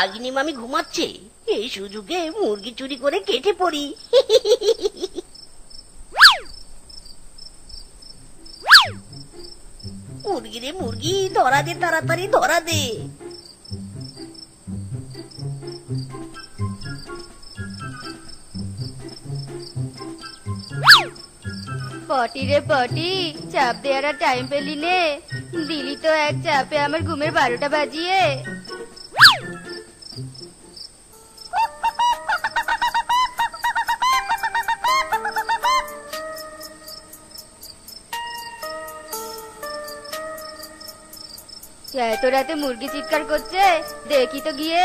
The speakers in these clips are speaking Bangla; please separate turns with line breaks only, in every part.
বাঘিনী মামি ঘুমাচ্ছে এই সুযোগে মুরগি চুরি করে কেটে পড়ি মুরগি রে মুরগি ধরা দে তাড়াতাড়ি ধরা দে
পটি রে পটি চাপ দেওয়ার টাইম পেলি নে দিলি তো এক চাপে আমার ঘুমের বারোটা বাজিয়ে এত রাতে মুরগি চিৎকার করছে দেখি তো গিয়ে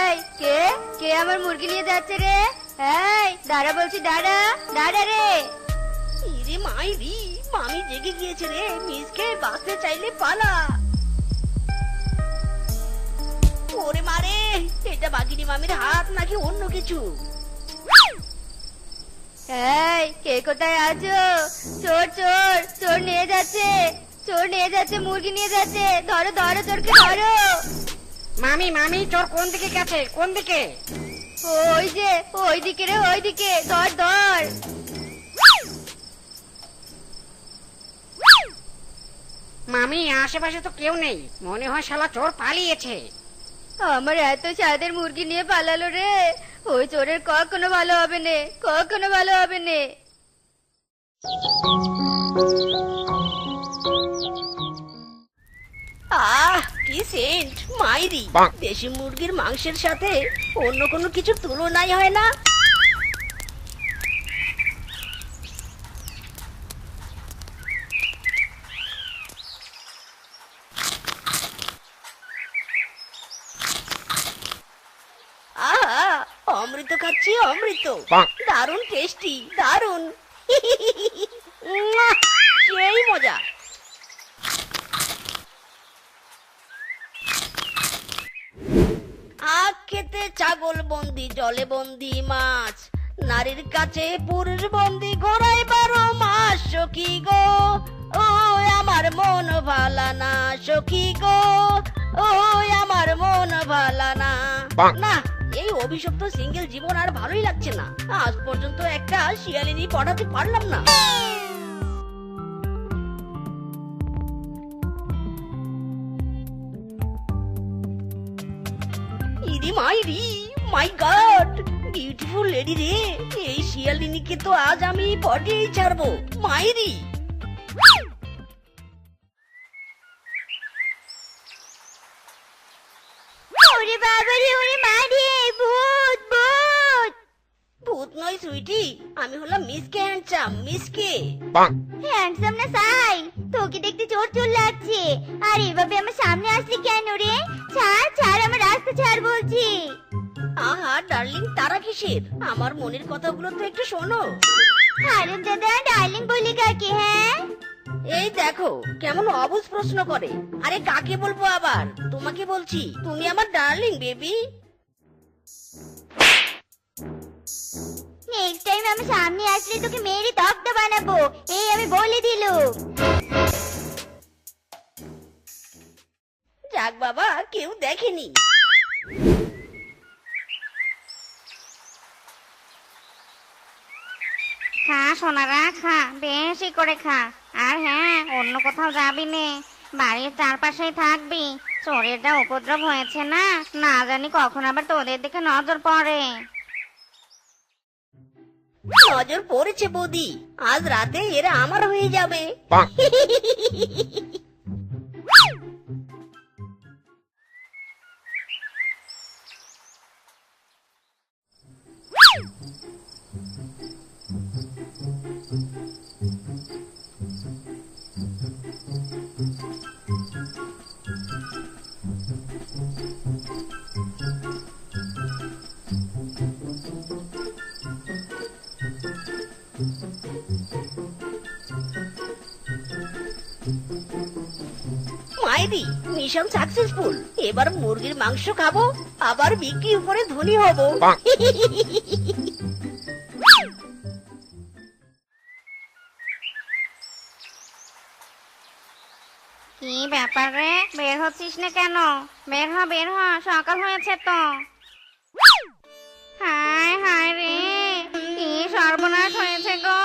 এই কে কে আমার মুরগি নিয়ে যাচ্ছে রে এই দাদা বলছি দাঁড়া দাঁড়া রে
ইরে মাইরি মামি জেগে গিয়েছে রে মিসকে বাঁচতে চাইলে পালা ওরে মারে এটা বাগিনী মামির হাত নাকি অন্য কিছু
এই কে কোথায় আছো চোর চোর চোর নিয়ে যাচ্ছে চোর নিয়ে যাচ্ছে মুরগি নিয়ে যাচ্ছে ধরো ধরো চোরকে ধরো
মামি মামি চোর কোন দিকে গেছে কোন দিকে
ওই যে ওই দিকে রে ওই দিকে ধর ধর
মামি আশেপাশে তো কেউ নেই মনে হয় শালা চোর পালিয়েছে
আমার এত চাঁদের মুরগি নিয়ে পালালো রে ওই চোরের কখনো ভালো হবে নে কখনো ভালো হবে নে
আহ কি সেন্ট মাইরি দেশি মুরগির মাংসের সাথে অন্য কোনো কিছু তুলনাই হয় না তো দারুন টেস্টি দারুন সেই মজা আখ খেতে ছাগল বন্দি জলে বন্দি মাছ নারীর কাছে পুরুষ বন্দি ঘোড়াই বারো মাস সখী গো ও আমার মন ভালা না সখী গো ও আমার মন ভালা না না এই অভিশপ্ত সিঙ্গেল জীবন আর ভালোই লাগছে না আজ পর্যন্ত একটা শিয়ালিনী পড়াতে পারলাম না মাই গড বিউটিফুল লেডি রে এই শিয়ালিনীকে তো আজ আমি বডি ছাড়বো মাইরি সুইটি আমি হলাম মিস কে হ্যান্ডসাম কে
হ্যান্ডসাম না সাই তোকে দেখতে চোর চোর লাগছে আর এভাবে আমার সামনে আসলি কেন রে ছাড় ছাড় আমার রাস্তা ছাড় বলছি
আহা ডার্লিং তারা কিসের আমার মনের কথাগুলো তো একটু শোনো
হারুন দাদা ডার্লিং বলি কাকে হ্যাঁ
এই দেখো কেমন অবুজ প্রশ্ন করে আরে কাকে বলবো আবার তোমাকে বলছি তুমি আমার ডার্লিং বেবি
নেক্সট টাইম আমি সামনে আসলে তোকে মেরি তক্তা বানাবো এই আমি বলে দিলুম
যাক বাবা কেউ দেখেনি
খা সোনারা খা বেশি করে খা আর হ্যাঁ অন্য কোথাও যাবি নে বাড়ির চারপাশেই থাকবি চোরের উপদ্রব হয়েছে না না জানি কখন আবার তোদের দিকে নজর পড়ে
নজর পড়েছে বৌদি আজ রাতে এরা আমার হয়ে যাবে মিশন সাকসেসফুল এবার মুরগির মাংস খাবো আবার বিক্রি করে ধনী হব
কি ব্যাপার রে বের হচ্ছিস না কেন বের হ বের হ সকাল হয়েছে তো
হায় হায় রে কি সর্বনাশ হয়েছে গো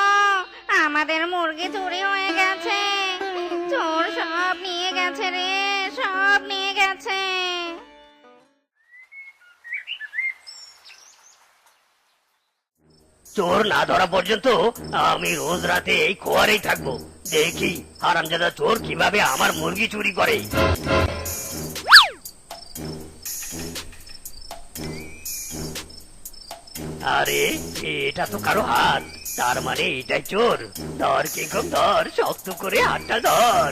আমাদের মুরগি চুরি হয়ে গেছে চোর সব নিয়ে গেছে রে সব নিয়ে গেছে
চোর না ধরা পর্যন্ত আমি রোজ রাতে এই খোয়ারেই থাকবো দেখি হারামজাদা চোর কিভাবে আমার মুরগি চুরি করে আরে এটা তো কারো হাত তার মানে এটাই চোর ধর কে ধর শক্ত করে হাতটা ধর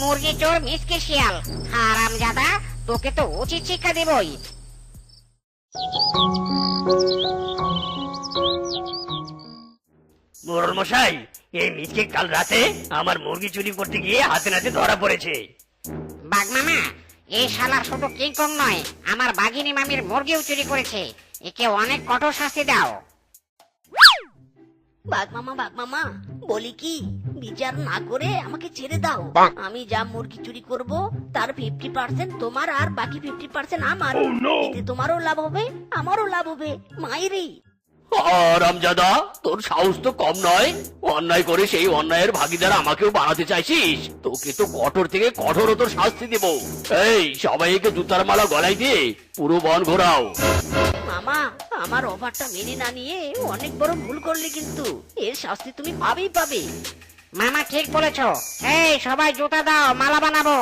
মুরগি চোর মিসকে শিয়াল হারাম জাদা তোকে তো উচিত শিক্ষা দেবই
মোরল এই কাল রাতে আমার মুরগি চুরি করতে গিয়ে হাতে নাতে ধরা পড়েছে
বাঘ এই শালা শুধু কিংকং নয় আমার বাঘিনী মামির মুরগিও চুরি করেছে একে অনেক কঠোর শাস্তি দাও বাঘ মামা বাঘ মামা বলি কি বিচার না করে আমাকে ছেড়ে দাও আমি যা মুরগি চুরি করব তার ফিফটি পার্সেন্ট তোমার আর বাকি ফিফটি পার্সেন্ট আমার oh, এতে তোমারও লাভ হবে আমারও লাভ হবে মাইরি
রামজাদা তোর সাহস তো কম নয় অন্যায় করে সেই অন্যায়ের ভাগিদার আমাকেও বানাতে চাইছিস তোকে তো কঠোর থেকে কঠোর তোর শাস্তি দেব এই সবাইকে জুতার মালা গলায় দিয়ে পুরো বন ঘোরাও
মামা আমার অফারটা মেনে না নিয়ে অনেক বড় ভুল করলে কিন্তু এর শাস্তি তুমি পাবেই পাবে মামা ঠিক বলেছ এই সবাই জুতা দাও মালা বানাবো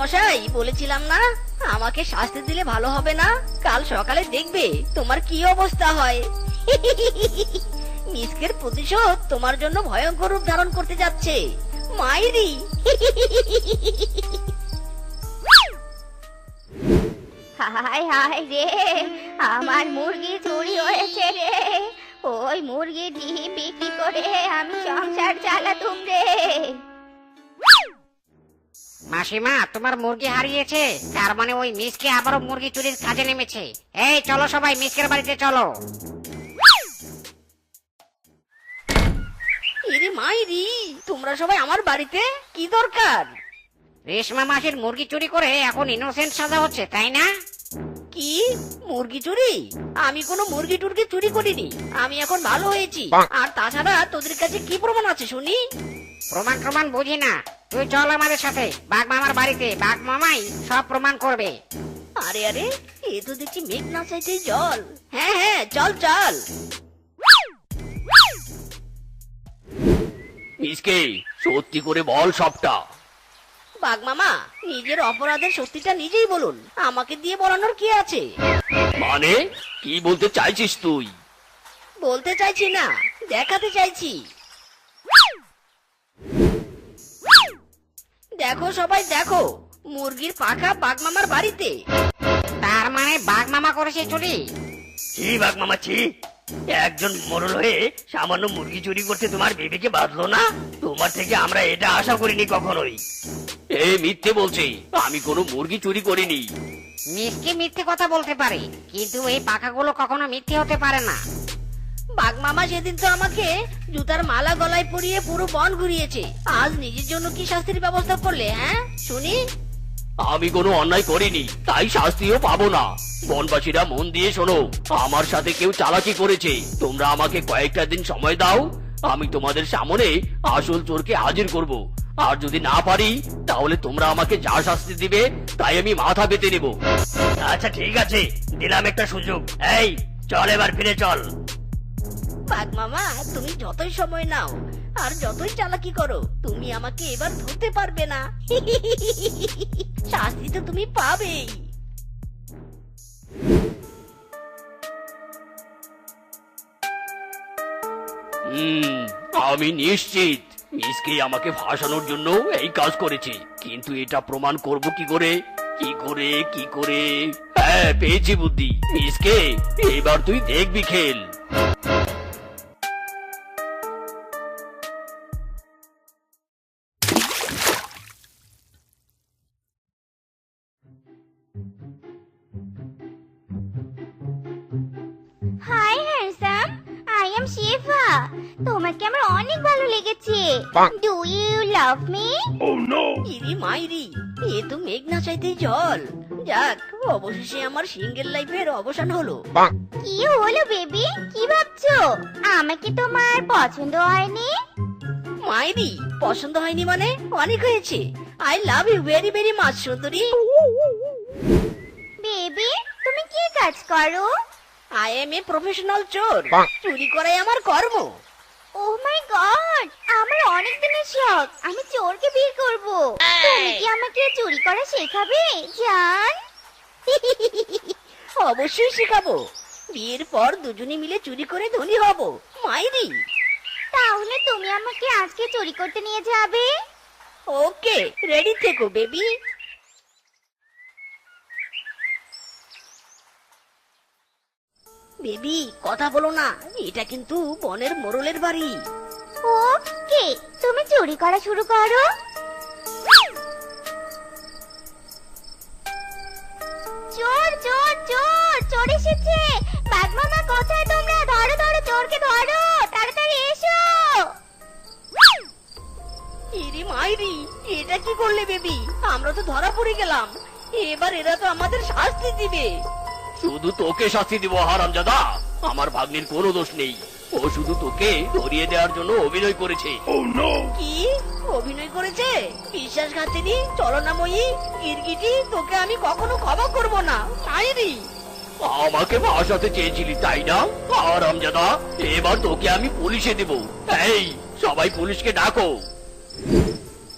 মশাই বলেছিলাম না আমাকে শাস্তি দিলে ভালো হবে না কাল সকালে দেখবে তোমার কি অবস্থা হয় মিসকের প্রতিশোধ তোমার জন্য ভয়ঙ্কর রূপ ধারণ করতে যাচ্ছে মাইরি
হায় হায় রে আমার মুরগি চুরি হয়েছে রে ওই মুরগি ডিম বিক্রি করে আমি সংসার চালাতুম রে
মাসিমা তোমার মুরগি হারিয়েছে তার মানে ওই মিসকে আবারও মুরগি চুরির কাজে নেমেছে এই চলো সবাই মিসকের বাড়িতে চলো এরে মাইরি তোমরা সবাই আমার বাড়িতে কি দরকার রেশমা মাসির মুরগি চুরি করে এখন ইনোসেন্ট সাজা হচ্ছে তাই না কি মুরগি চুরি আমি কোনো মুরগি টুরগি চুরি করিনি আমি এখন ভালো হয়েছি আর তাছাড়া তোদের কাছে কি প্রমাণ আছে শুনি প্রমাণ প্রমাণ বুঝি না তুই চল আমাদের সাথে বাঘ মামার বাড়িতে বাঘ মামাই সব প্রমাণ করবে আরে আরে এ তো দেখছি মেঘ না চাইতে জল হ্যাঁ হ্যাঁ চল চল
মিসকে সত্যি করে বল সবটা
বাঘ মামা নিজের অপরাধের সত্যিটা নিজেই বলুন আমাকে দিয়ে বলানোর কি আছে
মানে কি বলতে চাইছিস তুই
বলতে চাইছি না দেখাতে চাইছি দেখো সবাই দেখো মুরগির পাখা বাগমামার বাড়িতে তার মানে বাগমামা করেছে চুরি
বাঘ বাগমামা ছি একজন মরল হয়ে সামান্য মুরগি চুরি করতে তোমার বিবেকে বাঁধলো না তোমার থেকে আমরা এটা আশা করিনি কখনোই এ মিথ্যে বলছি আমি কোনো মুরগি চুরি করিনি
মিথ্যে মিথ্যে কথা বলতে পারে কিন্তু এই পাখাগুলো কখনো মিথ্যে হতে পারে না বাঘ সেদিন তো আমাকে জুতার মালা গলায় পরিয়ে পুরো বন ঘুরিয়েছে আজ নিজের জন্য কি শাস্তির ব্যবস্থা করলে হ্যাঁ শুনি
আমি কোনো অন্যায় করিনি তাই শাস্তিও পাবো না বনবাসীরা মন দিয়ে শোনো আমার সাথে কেউ চালাকি করেছে তোমরা আমাকে কয়েকটা দিন সময় দাও আমি তোমাদের সামনে আসল চোরকে হাজির করব আর যদি না পারি তাহলে তোমরা আমাকে যা শাস্তি দিবে তাই আমি মাথা পেতে নেব আচ্ছা ঠিক আছে দিলাম একটা সুযোগ এই চল এবার ফিরে চল
বাঘ মামা তুমি যতই সময় নাও আর যতই চালাকি করো তুমি আমাকে এবার ধরতে পারবে না শাস্তি তো তুমি পাবেই
আমি নিশ্চিত মিসকে আমাকে ভাসানোর জন্য এই কাজ করেছে কিন্তু এটা প্রমাণ করব কি করে কি করে কি করে হ্যাঁ পেয়েছি বুদ্ধি মিসকে এবার তুই দেখবি খেল লাভ মি ও নো
ইরি মাইরি এ তো মেঘনা চাইতে জল যাক অবশেষে আমার সিঙ্গেল লাইফের অবসান হলো
কি হলো বেবি কি ভাবছো আমাকে তোমার পছন্দ হয়নি
মাইরি পছন্দ হয়নি মানে অনেক হয়েছে I love you very very much সুন্দরী
বেবি তুমি কি কাজ করো
আই এম এ প্রফেশনাল চোর চুরি করাই আমার কর্ম
ও মাই গড আমার অনেক দিনের শখ আমি চোরকে বিয়ে করব তুমি কি আমাকে চুরি করা শেখাবে জান
অবশ্যই শেখাবো বিয়ের পর দুজনে মিলে চুরি করে ধনী হব মাইরি
তাহলে তুমি আমাকে আজকে চুরি করতে নিয়ে যাবে
ওকে রেডি থেকো বেবি বেবি কথা বলো না এটা কিন্তু বনের মোরলের বাড়ি
ও কে তুমি চুরি করা শুরু করো চোর চোর চোর চোর এসেছে বাঘমামা কোথায় তোমরা ধরো ধরো চোরকে ধরো তাড়াতাড়ি এসো
ইরি মাইরি এটা কি করলে বেবি আমরা তো ধরা পড়ে গেলাম এবার এরা তো আমাদের শাস্তি দিবে
শুধু তোকে শাস্তি দিব হারামজাদা আমার ভাগ্নির কোনো দোষ নেই ও শুধু তোকে ধরিয়ে দেওয়ার জন্য অভিনয় করেছে oh,
কি অভিনয় করেছে বিশ্বাসঘাতিনী গিরগিটি তোকে আমি কখনো ক্ষমা করব না
আমাকে ভাষাতে চেয়েছিলি তাই না এবার তোকে আমি পুলিশে দেব এই সবাই পুলিশকে ডাকো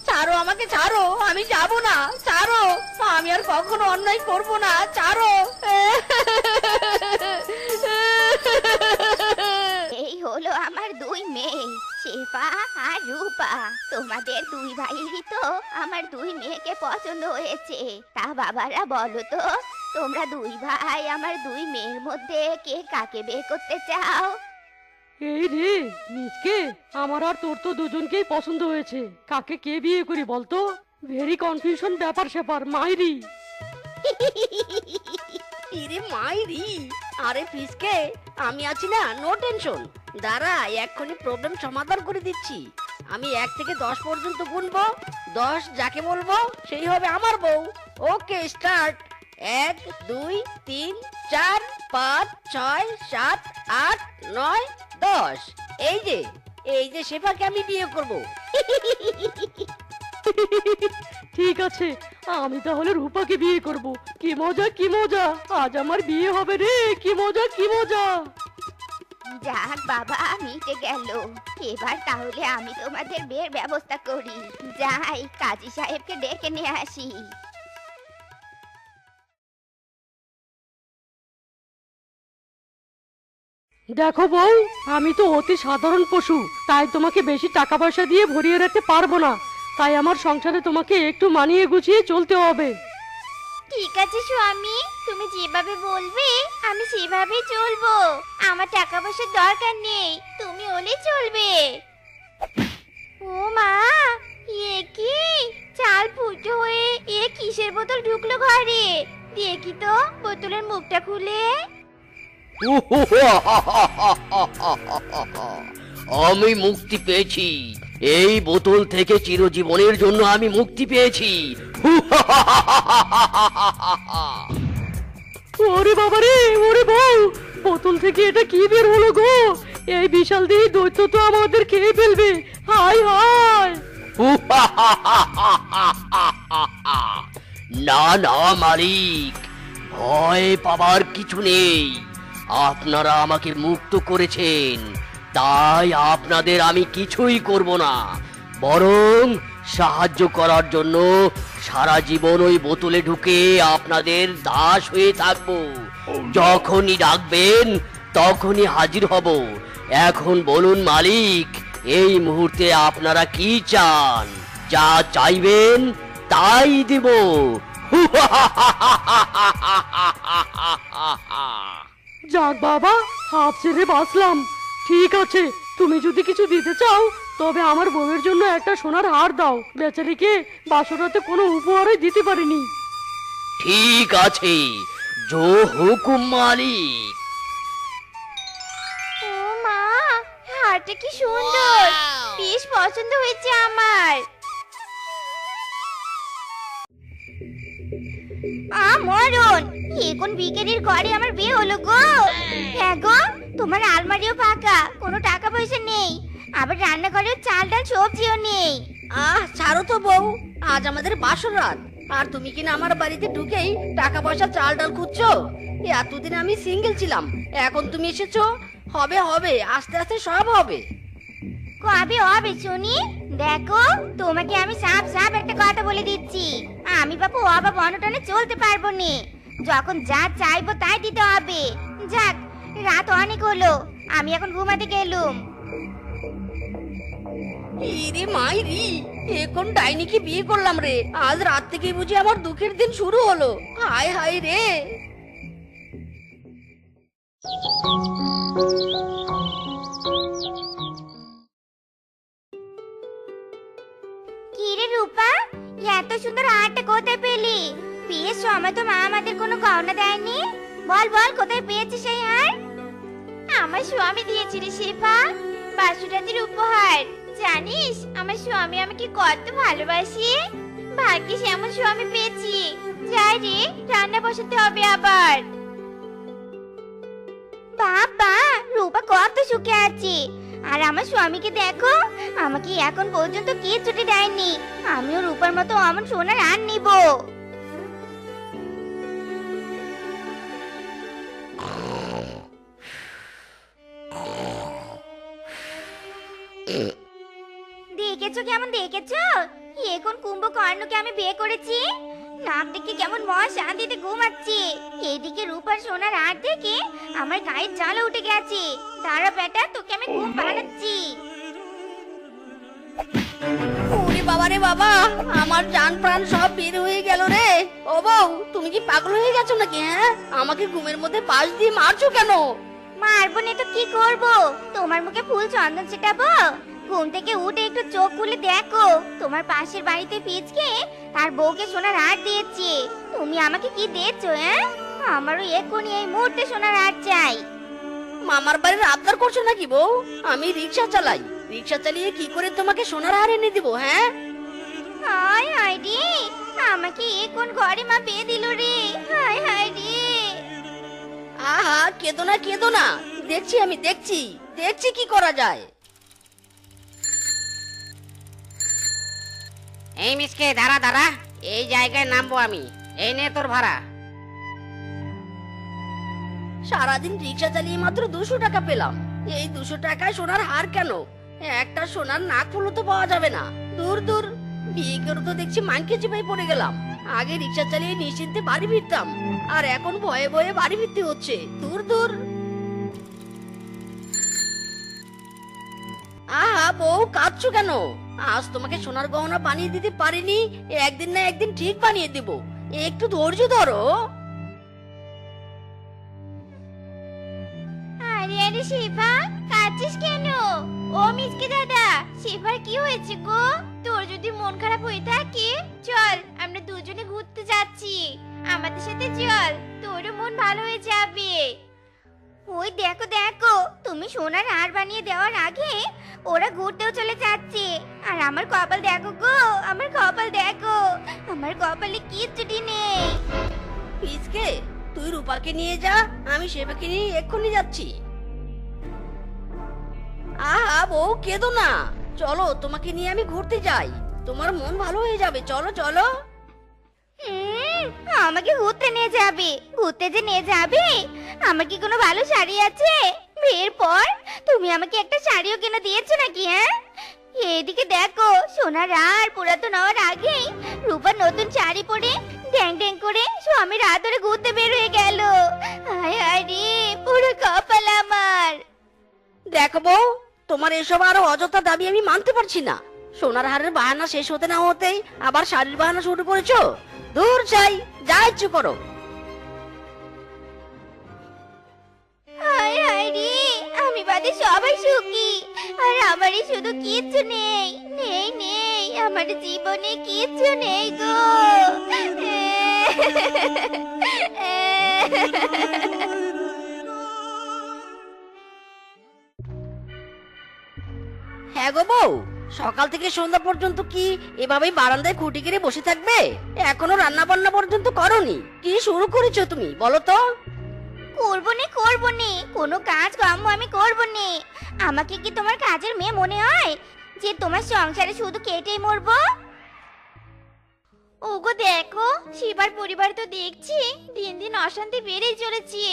ছাড়ো আমাকে ছাড়ো আমি যাব না ছাড়ো আমি আর কখনো অন্যায় করব না
দুই ভাইয়েরই তো আমার দুই মেয়েকে পছন্দ হয়েছে তা বাবারা বলো তো তোমরা দুই ভাই আমার দুই মেয়ের মধ্যে কে কাকে বিয়ে করতে চাও
এই রে নিজকে আমার আর তোর তো দুজনকেই পছন্দ হয়েছে কাকে কে বিয়ে করি বলতো ভেরি কনফিউশন ব্যাপার স্যাপার মাইরি
ইরে মাইরি আরে পিসকে আমি আছি না নো টেনশন দাঁড়া এক্ষুনি প্রবলেম সমাধান করে দিচ্ছি আমি এক থেকে দশ পর্যন্ত গুনবো দশ যাকে বলবো সেই হবে আমার বউ ওকে স্টার্ট এক দুই তিন চার পাঁচ ছয় সাত আট নয় দশ এই যে এই যে সেবাকে আমি বিয়ে করব
ঠিক আছে আমি তাহলে রূপাকে বিয়ে করব কি মজা কি মজা আজ আমার বিয়ে হবে রে কি মজা কি মজা
যাক বাবা মিটে গেল এবার তাহলে আমি তোমাদের বের ব্যবস্থা করি যাই কাজী সাহেবকে ডেকে নিয়ে আসি
দেখো বউ আমি তো অতি সাধারণ পশু তাই তোমাকে বেশি টাকা পয়সা দিয়ে ভরিয়ে রাখতে পারবো না তাই আমার সংসারে তোমাকে একটু মানিয়ে গুছিয়ে চলতে হবে
ঠিক আছে স্বামী তুমি যেভাবে বলবে আমি সেভাবে চলবো আমার টাকা পয়সার দরকার নেই তুমি হলে চলবে ও মা এ কি চাল ফুটো হয়ে এ কিসের বোতল ঢুকলো ঘরে দেখি তো বোতলের মুখটা খুলে
আমি মুক্তি পেয়েছি এই বোতল থেকে চিরজীবনের জন্য আমি মুক্তি পেয়েছি
ওরে বাবা রে ওরে বউ বোতল থেকে এটা কি বের হলো গো এই বিশাল দেহি দৈত্য তো আমাদের খেয়ে ফেলবে হাই হাই
না না মালিক ভয় পাবার কিছু নেই আপনারা আমাকে মুক্ত করেছেন তাই আপনাদের আমি কিছুই করব না বরং সাহায্য করার জন্য সারা জীবন ওই বোতলে ঢুকে আপনাদের দাস হয়ে থাকবো যখনই ডাকবেন তখনই হাজির হব এখন বলুন মালিক এই মুহূর্তে আপনারা কি চান যা চাইবেন তাই দিব
যাক বাবা হাফ ছেড়ে বাসলাম ঠিক আছে তুমি যদি কিছু দিতে চাও তবে আমার বউয়ের জন্য একটা সোনার হার দাও বেচারিকে বাসরাতে কোনো উপহারই দিতে পারিনি
ঠিক আছে জো হুকুম মালিক
ও মা হারটা কি সুন্দর বেশ পছন্দ হয়েছে আমার
আমরণ এ কোন বিকেরির ঘরে আমার বিয়ে হলো গো হ্যাঁ।, হ্যাঁ গো তোমার আলমারিও ফাঁকা কোনো টাকা আবার করে চাল ডাল সবজিও নেই
আহ ছাড়ো তো বউ আজ আমাদের বাসর রাত আর তুমি কিনা আমার বাড়িতে ঢুকেই টাকা পয়সা চাল ডাল খুঁজছো এতদিন আমি সিঙ্গেল ছিলাম এখন তুমি এসেছো হবে হবে আস্তে আস্তে সব হবে
কবে হবে শুনি দেখো তোমাকে আমি সাপ সাপ একটা কথা বলে দিচ্ছি আমি বাপু অভাব অনটনে চলতে পারবো নি যখন যা চাইবো তাই দিতে হবে যাক রাত অনেক হলো আমি এখন ঘুমাতে গেলুম
ইরে মাইরি ডাইনিকে বিয়ে করলাম রে আজ আমার দুঃখের দিন শুরু হলো হায় হায় রে
রূপা এত সুন্দর কোথায় পেলি তো আমাদের কোনো গহনা দেয়নি বল বল কোথায় পেয়েছিস সেই
আমার স্বামী দিয়েছিলি শিল্পা বাসুরাতির উপহার জানিস আমার স্বামী আমাকে কত ভালোবাসে ভাগ্যিস এমন স্বামী পেয়েছি যাই রে রান্না বসাতে হবে আবার
বাবা রূপা কত সুখে আছে আর আমার স্বামীকে দেখো আমাকে এখন পর্যন্ত কিছুটি দেয়নি আমিও রূপার মতো আমার সোনার আর নিবো
দেখেছো কেমন দেখেছো এখন কুম্ভকর্ণকে আমি বিয়ে করেছি নাম দেখে কেমন মহা শান্তিতে ঘুমাচ্ছি এদিকে রূপার সোনার আর দেখে আমার গায়ের জাল উঠে গেছে দাঁড়া বেটা তোকে আমি ঘুম পাড়াচ্ছি
বাবা রে বাবা আমার জান প্রাণ সব বের হয়ে গেল রে ও বউ তুমি কি পাগল হয়ে গেছো নাকি হ্যাঁ আমাকে ঘুমের মধ্যে পাশ দিয়ে মারছো কেন
মারবো না তো কি করব তোমার মুখে ফুল চন্দন ছিটাবো ঘুম থেকে উঠে একটু চোখ খুলে দেখো তোমার পাশের বাড়িতে পিচকে তার বউকে সোনার হার দিয়েছে তুমি আমাকে কি দিয়েছো হ্যাঁ আমারও এক্ষুনি এই মুহূর্তে সোনার হার চাই
মামার বাড়ির আবদার করছো নাকি বউ আমি রিক্সা চালাই রিক্সা চালিয়ে কি করে তোমাকে সোনার হার এনে দিব হ্যাঁ
হায় হায় রে আমাকে এ কোন ঘরে মা পেয়ে দিল রে হায় হায় রে
আহা কেদো না কেদো না দেখছি আমি দেখছি দেখছি কি করা যায় এই মিসকে দাঁড়া দাঁড়া এই জায়গায় নামবো আমি এই নে তোর ভাড়া সারাদিন রিক্সা চালিয়ে মাত্র দুশো টাকা পেলাম এই দুশো টাকায় সোনার হার কেন একটা সোনার নাক ফুলও তো পাওয়া যাবে না দূর দূর বিয়ে করে তো দেখছি মাংকে চিপাই পড়ে গেলাম আগে রিক্সা চালিয়ে নিশ্চিন্তে বাড়ি ফিরতাম আর এখন ভয়ে ভয়ে বাড়ি ফিরতে হচ্ছে দূর দূর আহা বউ কাঁদছো কেন আজ তোমাকে সোনার গহনা বানিয়ে দিতে পারিনি একদিন না একদিন ঠিক বানিয়ে দেব একটু ধৈর্য ধরো
আরে আরে শিবা কেন ও মিসকে দাদা শিফার কি হয়েছে গো তোর যদি মন খারাপ হয়ে থাকে চল আমরা দুজনে ঘুরতে যাচ্ছি আমাদের সাথে চল তোরও মন ভালো হয়ে যাবে
ওই দেখো দেখো তুমি সোনার হার বানিয়ে দেওয়ার আগে ওরা ঘুরতেও চলে যাচ্ছে আর আমার কপাল দেখো গো আমার কপাল দেখো আমার কপালে কিচ্ছুটি নেই
পিসকে তুই রূপাকে নিয়ে যা আমি সেবাকে নিয়ে এক্ষুনি যাচ্ছি আহা বউ কেঁদো না চলো তোমাকে নিয়ে আমি ঘুরতে যাই তোমার মন ভালো হয়ে যাবে চলো চলো
আমাকে ঘুরতে নিয়ে যাবে ঘুরতে যে নিয়ে যাবে আমার কি কোনো ভালো শাড়ি আছে এরপর তুমি আমাকে একটা শাড়িও কিনে দিয়েছো নাকি হ্যাঁ এদিকে দেখো সোনার আর পুরাতন হওয়ার আগেই রূপার নতুন শাড়ি পরে ড্যাং ড্যাং করে স্বামীর আদরে ঘুরতে বের হয়ে গেল আয় আরে রে পুরো কপাল আমার
দেখো বউ তোমার এসব আরো অযথা দাবি আমি মানতে পারছি না সোনার হারের বাহানা শেষ হতে না হতেই আবার শাড়ির বাহানা শুরু করেছো দূর চাই যা ইচ্ছু করো
হায়রে আমি বাদে সবাই সুখী আর আমারই শুধু কিচ্ছু নেই নেই নেই আমার জীবনে কিচ্ছু নেই গো
হ্যাঁ গো বউ সকাল থেকে সন্ধ্যা পর্যন্ত কি এভাবেই বারান্দায় খুঁটি গেড়ে বসে থাকবে এখনো রান্না বান্না পর্যন্ত করনি কি শুরু করেছো তুমি বলো তো
করবো নে করবো নে কোনো কাজ কম্ম আমি করবো নে আমাকে কি তোমার কাজের মেয়ে মনে হয় যে তোমার সংসারে শুধু কেটেই মরবো
ওগো দেখো শিবার পরিবার তো দেখছি দিন দিন অশান্তি বেড়েই চলেছে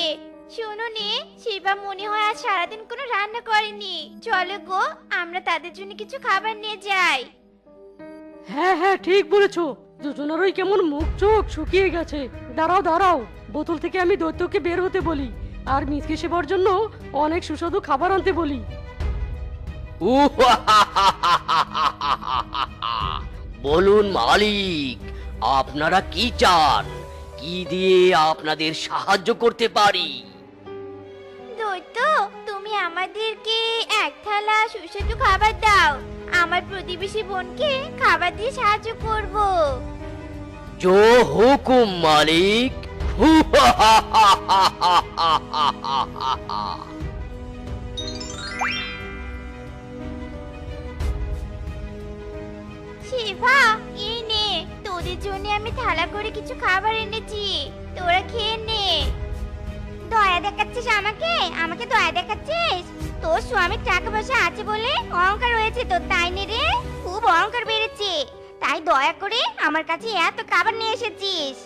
শোনো নে শিবা মনে হয় আজ সারাদিন কোনো রান্না করেনি চলো গো আমরা তাদের জন্য কিছু খাবার নিয়ে যাই
হ্যাঁ হ্যাঁ ঠিক বলেছো দুজনেরই কেমন মুখ চোখ শুকিয়ে গেছে দাঁড়াও দাঁড়াও বোতল থেকে আমি দৈত্যকে বের হতে বলি আর মিসকে সেবার জন্য অনেক সুস্বাদু খাবার আনতে বলি
বলুন মালিক আপনারা কি চান কি দিয়ে আপনাদের সাহায্য করতে পারি
দৈত্য তুমি আমাদেরকে এক থালা সুস্বাদু খাবার দাও আমার প্রতিবেশী বোনকে খাবার দিয়ে সাহায্য করব
জো হুকুম মালিক
শিভা এই নে তোদের জন্য আমি থালা করে কিছু খাবার এনেছি তোরা খেয়ে নে দয়া দেখাচ্ছিস আমাকে আমাকে দয়া দেখাচ্ছিস তোর স্বামীর টাকা পয়সা আছে বলে অহংকার হয়েছে তো তাই নে রে খুব অহংকার বেড়েছে তাই দয়া করে আমার কাছে এত খাবার নিয়ে এসেছিস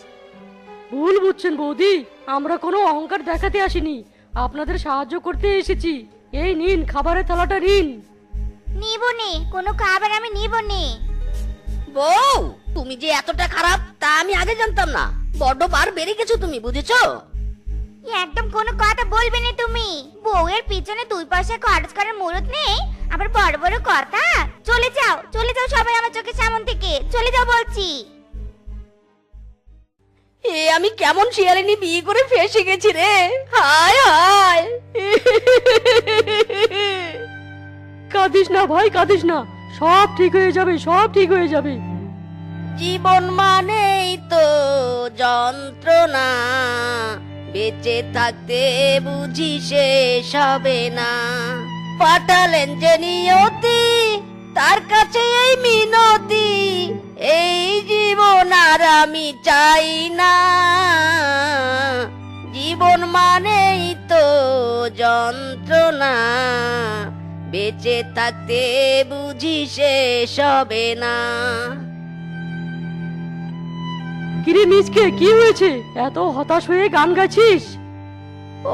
ভুল বুঝছেন বৌদি আমরা কোনো অহংকার দেখাতে আসিনি আপনাদের সাহায্য করতে এসেছি এই নিন খাবারের থালাটা নিন
নিব নে কোনো খাবার আমি নিব নে
বউ তুমি যে এতটা খারাপ তা আমি আগে জানতাম না বড্ড পার বেড়ে গেছো তুমি বুঝেছো
একদম কোনো কথা বলবে না তুমি বউয়ের পিছনে দুই পয়সা খরচ করার মূরত নেই আবার বড় বড় কথা চলে যাও চলে যাও সবাই আমার চোখের সামনে থেকে চলে যাও বলছি
এ আমি কেমন শিয়ালিনী বিয়ে করে ফেসে গেছি রে হায় হায়
কাঁদিস না ভাই কাঁদিস না সব ঠিক হয়ে যাবে সব ঠিক হয়ে যাবে
জীবন মানেই তো যন্ত্রণা বেঁচে থাকতে বুঝি শেষ হবে না পাঠালেন যে নিয়তি তার কাছে এই মিনতি এই জীবন আর আমি চাই না জীবন মানেই তো যন্ত্রণা বেঁচে থাকতে বুঝি শেষ হবে না
কিরে মিসকে কি হয়েছে এত হতাশ হয়ে গান গাইছিস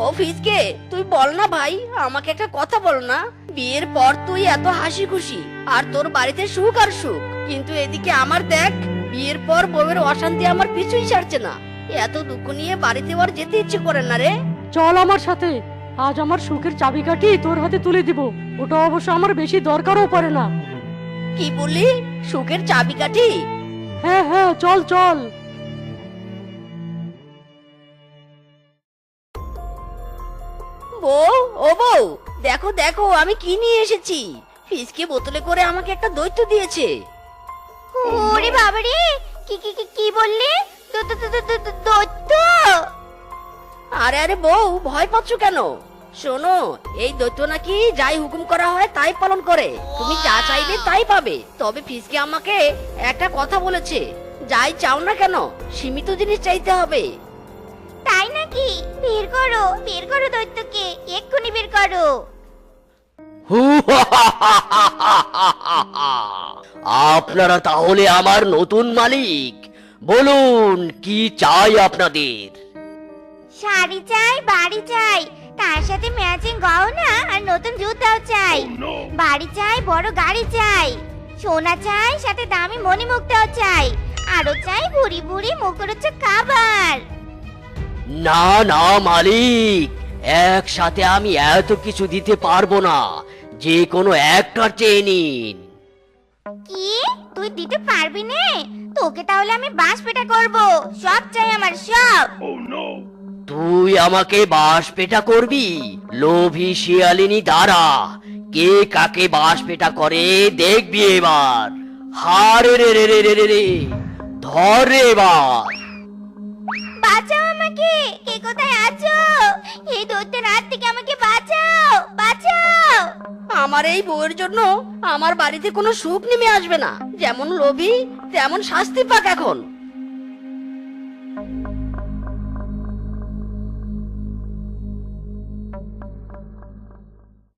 ও ফিসকে তুই বল না ভাই আমাকে একটা কথা বল না বিয়ের পর তুই এত হাসি খুশি আর তোর বাড়িতে সুখ আর সুখ কিন্তু এদিকে আমার দেখ বিয়ের পর বউয়ের অশান্তি আমার পিছুই ছাড়ছে না এত দুঃখ নিয়ে বাড়িতে আর যেতে ইচ্ছে করে না রে
চল আমার সাথে আজ আমার সুখের চাবিকাঠি তোর হাতে তুলে দিব ওটা অবশ্য আমার বেশি দরকারও পড়ে না
কি বলি সুখের চাবিকাঠি
হ্যাঁ হ্যাঁ চল চল
বউ ও বউ দেখো দেখো আমি কি নিয়ে এসেছি ফিসকে বোতলে করে আমাকে একটা দৈত্য দিয়েছে
ওরে বাবারে কি কি কি কি বললি দৈত্য
আরে আরে বউ ভয় পাচ্ছ কেন শোনো এই দৈত্য নাকি যাই হুকুম করা হয় তাই পালন করে তুমি যা চাইবে তাই পাবে তবে ফিসকে আমাকে একটা কথা বলেছে যাই চাও না কেন সীমিত জিনিস চাইতে হবে
তাই নাকি বের করো বের করো দৈত্যকে এক্ষুনি বের করো
আপনারা তাহলে আমার নতুন মালিক বলুন কি চাই আপনাদের
শাড়ি চাই বাড়ি চাই তার সাথে ম্যাচিং গহনা আর নতুন জুতাও চাই oh, বাড়ি চাই বড় গাড়ি চাই সোনা চাই সাথে দামি মণিমুক্তাও চাই আরো চাই বুড়ি বুড়ি মুখরোচক খাবার
না না মালিক একসাথে আমি এত কিছু দিতে পারবো না যে কোনো একটা চেয়ে নিন
কি তুই দিতে পারবি নে তোকে তাহলে আমি বাঁশ পেটা করব সব চাই আমার সব
oh, তুই আমাকে বাঁশ পেটা করবি লোভী শিয়ালিনী দ্বারা কে কাকে বাঁশ পেটা করে দেখবি এবার হারে রে রে রে রে রে ধরে রে এবার
বাঁচাও আমাকে কে কোথায় আছো এই দৈত্যের হাত থেকে আমাকে বাঁচাও বাঁচাও
আমার এই বউয়ের জন্য আমার বাড়িতে কোনো সুখ নেমে আসবে না যেমন লোভী তেমন শাস্তি পাক এখন